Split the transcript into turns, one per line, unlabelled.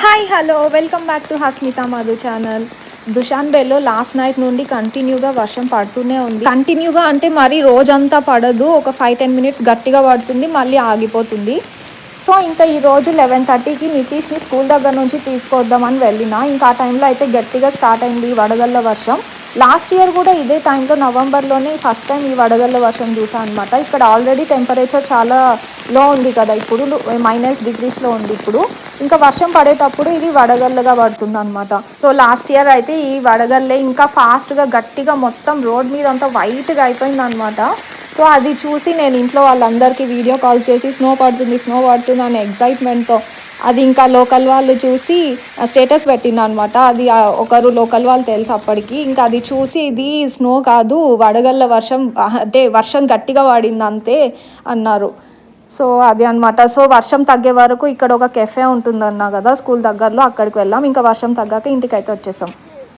Hi hello welcome back to Hasmitha Madhu channel దుషాన్ last night నుండి కంటిన్యూగా వర్షం పడుతూనే ఉంది. కంటిన్యూగా అంటే మరీ రోజంతా పడదు. ఒక ఫైవ్ టెన్ మినిట్స్ గట్టిగా పడుతుంది మళ్ళీ ఆగిపోతుంది. సో ఇంకా ఈ రోజు లెవెన్ థర్టీకి నితీష్ని స్కూల్ దగ్గర నుంచి తీసుకొద్దామని వెళ్ళిన ఇంకా ఆ టైంలో అయితే గట్టిగా స్టార్ట్ అయింది వడగళ్ళ వర్షం. లాస్ట్ ఇయర్ కూడా ఇదే టైంలో నవంబర్లోనే ఫస్ట్ టైం ఈ వడగళ్ళ వర్షం చూసాను అనమాట ఇక్కడ ఆల్రెడీ టెంపరేచర్ చాలా లో ఉంది కదా ఇప్పుడు. మైనస్ డిగ్రీస్లో ఉంది ఇప్పుడు. ఇంకా వర్షం పడేటప్పుడు ఇది వడగల్లగా పడుతుంది అనమాట సో లాస్ట్ ఇయర్ అయితే ఈ వడగల్లే ఇంకా ఫాస్ట్గా గట్టిగా మొత్తం రోడ్ మీద అంతా వైట్గా అయిపోయింది అనమాట సో అది చూసి నేను ఇంట్లో వాళ్ళందరికీ వీడియో కాల్ చేసి స్నో పడుతుంది స్నో పడుతుంది అనే ఎగ్జైట్మెంట్తో అది ఇంకా లోకల్ వాళ్ళు చూసి స్టేటస్ పెట్టింది అనమాట అది ఒకరు లోకల్ వాళ్ళు తెలుసు అప్పటికి. ఇంకా అది చూసి ఇది స్నో కాదు వడగళ్ళ వర్షం అంటే వర్షం గట్టిగా పడింది అంతే అన్నారు. సో అది అన్నమాట. సో వర్షం తగ్గే వరకు ఇక్కడ ఒక కెఫే ఉంటుందన్నా కదా స్కూల్ దగ్గరలో అక్కడికి వెళ్ళాం ఇంకా వర్షం తగ్గాక ఇంటికి అయితే వచ్చేసాం.